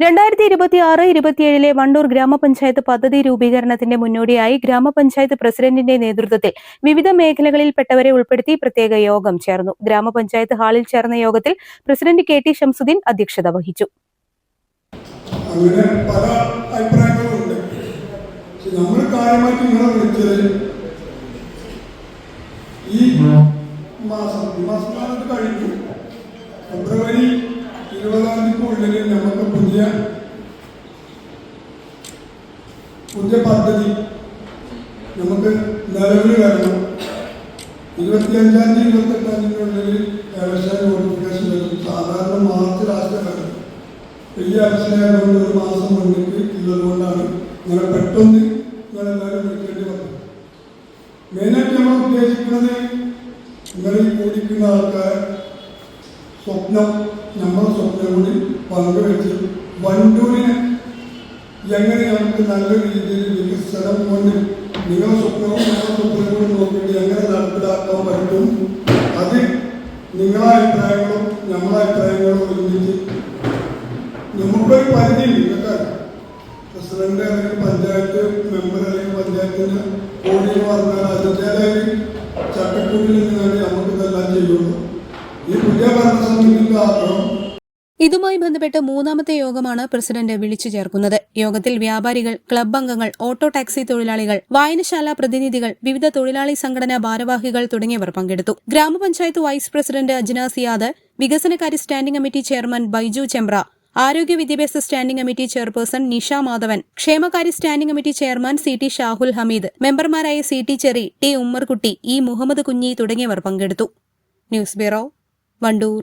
രണ്ടായിരത്തി ഇരുപത്തി ആറ് ഇരുപത്തിയേഴിലെ വണ്ടൂർ ഗ്രാമപഞ്ചായത്ത് പദ്ധതി രൂപീകരണത്തിന്റെ മുന്നോടിയായി ഗ്രാമപഞ്ചായത്ത് പ്രസിഡന്റിന്റെ നേതൃത്വത്തിൽ വിവിധ മേഖലകളിൽപ്പെട്ടവരെ ഉൾപ്പെടുത്തി പ്രത്യേക യോഗം ചേർന്നു. ഗ്രാമപഞ്ചായത്ത് ഹാളിൽ ചേർന്ന യോഗത്തിൽ പ്രസിഡന്റ് കെ ടി ഷംസുദ്ദീൻ അധ്യക്ഷത വഹിച്ചു. അങ്ങനെ പല അഭിപ്രായങ്ങളുണ്ട് നമ്മൾ കാര്യമായിട്ട് നിങ്ങളെ വിളിച്ചത് ഈ മാസം ഈ മാസം കാലത്ത് കഴിഞ്ഞു ഫെബ്രുവരി ഇരുപതാം തീയതിക്കുള്ളിൽ നമുക്ക് പുതിയ പുതിയ പദ്ധതി നമുക്ക് നിലവിൽ വരണം. ഇരുപത്തിയഞ്ചാം തീയതി ഇരുപത്തെട്ടാം വ്യവസായ നോട്ടിഫിക്കേഷൻ വരും. സാധാരണ മാർച്ച് ലാസ്റ്റ് ഈ അവസരമായതുകൊണ്ട് ഒരു മാസം മുന്നിട്ട് ഉള്ളതുകൊണ്ടാണ് ഇങ്ങനെ പെട്ടെന്ന് നിങ്ങളെല്ലാവരും വിളിക്കേണ്ടി വന്നത്. മെയിനായിട്ട് നമ്മൾ ഉദ്ദേശിക്കുന്നത് നിങ്ങളിൽ കൂടിക്കുന്ന ആൾക്കാരെ സ്വപ്നം നമ്മുടെ സ്വപ്നം കൂടി പങ്കുവെച്ച് വണ്ടൂരിനെ എങ്ങനെ നമുക്ക് നല്ല രീതിയിൽ വികസനം കൊണ്ട് നിങ്ങളുടെ സ്വപ്നവും ഞങ്ങളുടെ സ്വപ്നവും കൂടി നോക്കിയിട്ട് എങ്ങനെ നടപ്പിലാക്കാൻ പറ്റും? അത് നിങ്ങളെ അഭിപ്രായങ്ങളും നമ്മളെ അഭിപ്രായങ്ങളും ഒരുമിച്ച് നമുക്കൊരു പരിധി കേട്ടോ. പ്രസിഡന്റ് അല്ലെങ്കിൽ പഞ്ചായത്ത് മെമ്പർ അല്ലെങ്കിൽ പഞ്ചായത്തിന് കോടി പറഞ്ഞാൽ അതിന്റെതായ ചട്ടക്കൂടിൽ നിന്നാണ് നമുക്ക് ഇതെല്ലാം ചെയ്യുള്ളൂ. ഈ പുതിയ ഭരണസമിതി ആഗ്രഹം ഇതുമായി ബന്ധപ്പെട്ട് മൂന്നാമത്തെ യോഗമാണ് പ്രസിഡന്റ് വിളിച്ചു ചേർക്കുന്നത്. യോഗത്തിൽ വ്യാപാരികൾ ക്ലബ് അംഗങ്ങൾ ഓട്ടോ ടാക്സി തൊഴിലാളികൾ വായനശാല പ്രതിനിധികൾ വിവിധ തൊഴിലാളി സംഘടനാ ഭാരവാഹികൾ തുടങ്ങിയവർ പങ്കെടുത്തു. ഗ്രാമപഞ്ചായത്ത് വൈസ് പ്രസിഡന്റ് അജ്നാസ് സിയാദ് വികസനകാര്യ standing committee chairman Baiju Chembra ആരോഗ്യ വിദ്യാഭ്യാസ standing committee chairperson Nisha Madhavan ക്ഷേമകാര്യ standing committee chairman C T Shahul Hameed മെമ്പർമാരായ C T Cheri T Ummerkutty E Muhammad Kunhi തുടങ്ങിയവർ പങ്കെടുത്തു. News bureau Wandoor.